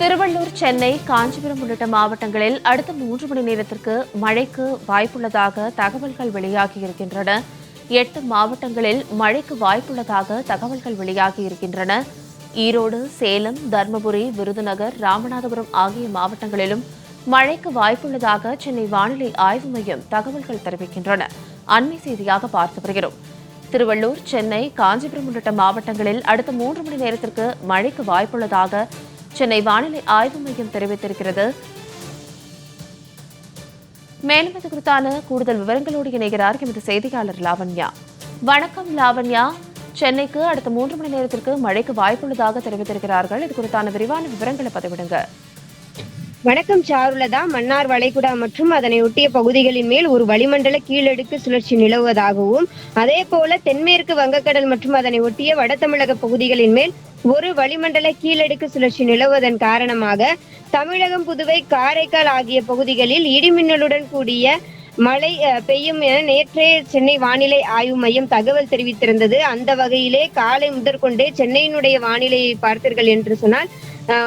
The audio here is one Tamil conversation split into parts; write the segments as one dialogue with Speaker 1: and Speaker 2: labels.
Speaker 1: திருவள்ளூர் சென்னை காஞ்சிபுரம் உள்ளிட்ட மாவட்டங்களில் அடுத்த மூன்று மணி நேரத்திற்கு மழைக்கு வாய்ப்புள்ளதாக தகவல்கள் வெளியாகியிருக்கின்றன எட்டு மாவட்டங்களில் மழைக்கு வாய்ப்புள்ளதாக தகவல்கள் வெளியாகியிருக்கின்றன ஈரோடு சேலம் தருமபுரி விருதுநகர் ராமநாதபுரம் ஆகிய மாவட்டங்களிலும் மழைக்கு வாய்ப்புள்ளதாக சென்னை வானிலை ஆய்வு மையம் தகவல்கள் தெரிவிக்கின்றன. அண்மை செய்தியாக பார்த்து வருகிறோம். திருவள்ளூர் சென்னை காஞ்சிபுரம் உள்ளிட்ட மாவட்டங்களில் அடுத்த மூன்று மணி நேரத்திற்கு மழைக்கு வாய்ப்புள்ளதாக சென்னை வானிலை ஆய்வு மையம் தெரிவித்திருக்கிறது. மேலும் இது குறித்தான கூடுதல் விவரங்களோடு இணைகிறார் எமது செய்தியாளர் லாவண்யா. வணக்கம் லாவண்யா. சென்னைக்கு அடுத்த மூன்று மணி நேரத்திற்கு மழைக்கு வாய்ப்புள்ளதாக தெரிவித்திருக்கிறார்கள். இது குறித்தான விரிவான விவரங்களை பதிவிடுங்க.
Speaker 2: வணக்கம் சாருலதா. மன்னார் வளைகுடா மற்றும் அதனை ஒட்டிய பகுதிகளின் மேல் ஒரு வளிமண்டல கீழடுக்கு சுழற்சி நிலவுவதாகவும் அதே போல தென்மேற்கு வங்கக்கடல் மற்றும் அதனை ஒட்டிய வட தமிழக பகுதிகளின் மேல் ஒரு வளிமண்டல கீழடுக்கு சுழற்சி நிலவுவதன் காரணமாக தமிழகம் புதுவை காரைக்கால் ஆகிய பகுதிகளில் இடிமின்னலுடன் கூடிய மழை அஹ், பெய்யும் என நேற்றே சென்னை வானிலை ஆய்வு மையம் தகவல் தெரிவித்திருந்தது. அந்த வகையிலே காலை முதற்கொண்டே சென்னையினுடைய வானிலையை பார்த்தீர்கள் என்று சொன்னால்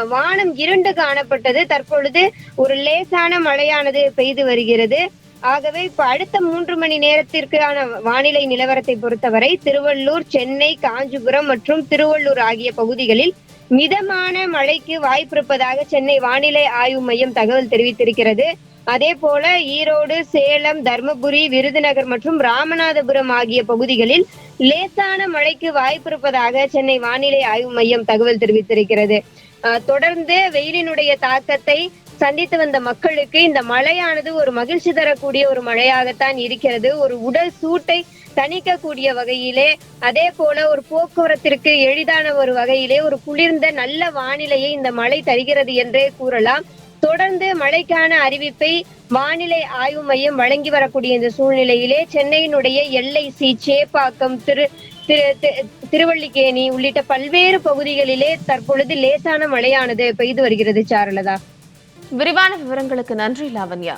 Speaker 2: வானம் இருண்டு காணப்பட்டது. தற்பொழுது ஒரு லேசான மழையானது பெய்து வருகிறது. ஆகவே இப்ப அடுத்த மூன்று மணி நேரத்திற்கான வானிலை நிலவரத்தை பொறுத்தவரை திருவள்ளூர் சென்னை காஞ்சிபுரம் மற்றும் திருவள்ளூர் ஆகிய பகுதிகளில் மிதமான மழைக்கு வாய்ப்பிருப்பதாக சென்னை வானிலை ஆய்வு மையம் தகவல் தெரிவித்திருக்கிறது. அதே போல ஈரோடு சேலம் தர்மபுரி விருதுநகர் மற்றும் ராமநாதபுரம் ஆகிய பகுதிகளில் லேசான மழைக்கு வாய்ப்பிருப்பதாக சென்னை வானிலை ஆய்வு மையம் தகவல் தெரிவித்திருக்கிறது. அஹ், தொடர்ந்து வெயிலினுடைய தாக்கத்தை சந்தித்து வந்த மக்களுக்கு இந்த மழையானது ஒரு மகிழ்ச்சி தரக்கூடிய ஒரு மழையாகத்தான் இருக்கிறது. ஒரு உடல் சூட்டை தணிக்கக்கூடிய வகையிலே அதே போல ஒரு போக்குவரத்திற்கு எளிதான ஒரு வகையிலே ஒரு குளிர்ந்த நல்ல வானிலையை இந்த மழை தருகிறது என்றே கூறலாம். தொடர்ந்து மழைக்கான அறிவிப்பை வானிலை ஆய்வு மையம் வழங்கி வரக்கூடிய இந்த சூழ்நிலையிலே சென்னையினுடைய எல்ஐசி சேப்பாக்கம் திரு திரு உள்ளிட்ட பல்வேறு பகுதிகளிலே தற்பொழுது லேசான மழையானது பெய்து வருகிறது சாருலதா?
Speaker 1: விரிவான விவரங்களுக்கு நன்றி லாவண்யா.